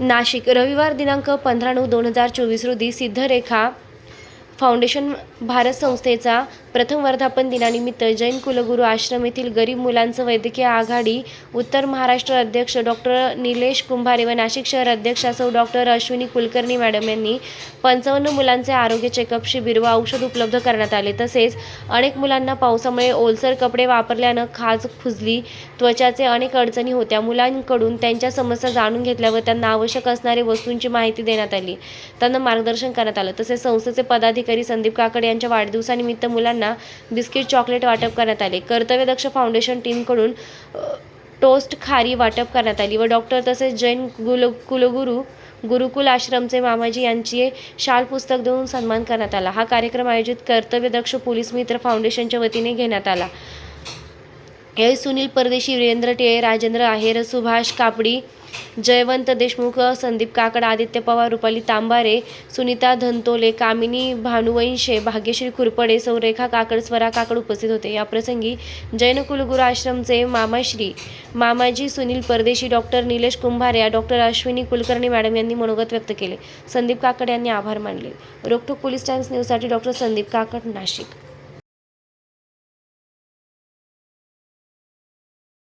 नाशिक रविवार दिनांक पंधरा नऊ दोन हजार चोवीस रोजी सिद्धरेखा फाउंडेशन भारत संस्थेचा प्रथम वर्धापन दिनानिमित्त जैन कुलगुरू आश्रम येथील गरीब मुलांचं वैद्यकीय आघाडी उत्तर महाराष्ट्र अध्यक्ष डॉक्टर निलेश कुंभारे व नाशिक शहर अध्यक्षा सौ डॉक्टर अश्विनी कुलकर्णी मॅडम यांनी पंचावन्न मुलांचे आरोग्य चेकअप शिबिर व औषध उपलब्ध करण्यात आले. तसेच अनेक मुलांना पावसामुळे ओलसर कपडे वापरल्यानं खाज खुजली त्वचाचे अनेक अडचणी होत्या. मुलांकडून त्यांच्या समस्या जाणून घेतल्या व त्यांना आवश्यक असणारी वस्तूंची माहिती देण्यात आली. त्यांना मार्गदर्शन करण्यात आलं. तसेच संस्थेचे पदाधिकारी संदीप काकड यांच्या वाढदिवसानिमित्त मुलांना बिस्किट चॉकलेट वाटप करण्यात आले. कर्तव्यदक्ष फाउंडेशन टीमकडून टोस्ट खारी वाटप करण्यात आली व डॉक्टर तसेच जैन गुल कुलगुरू गुरुकुल आश्रमचे मामाजी यांची शाल पुस्तक देऊन सन्मान करण्यात आला. हा कार्यक्रम आयोजित कर्तव्यदक्ष पोलीस मित्र फाउंडेशनच्या वतीने घेण्यात आला. यावेळी सुनील परदेशी वीरेंद्र टिळे राजेंद्र आहेर सुभाष कापडी जयवंत देशमुख संदीप काकड आदित्य पवार रुपाली तांबारे सुनीता धनतोले कामिनी भानुवंशे भाग्यश्री खुरपडे सौरेखा काकड स्वरा काकड उपस्थित होते. या प्रसंगी जैन कुलगुरू आश्रमचे मामाश्री मामाजी Sunil Pardeshi doctor Nilesh Kumbhare doctor Ashwini Kulkarni madam यांनी मनोगत व्यक्त केले. संदीप काकड यांनी आभार मानले. रोखोक पोलीस टाइम्स न्यूजसाठी डॉक्टर संदीप काकड नाशिक.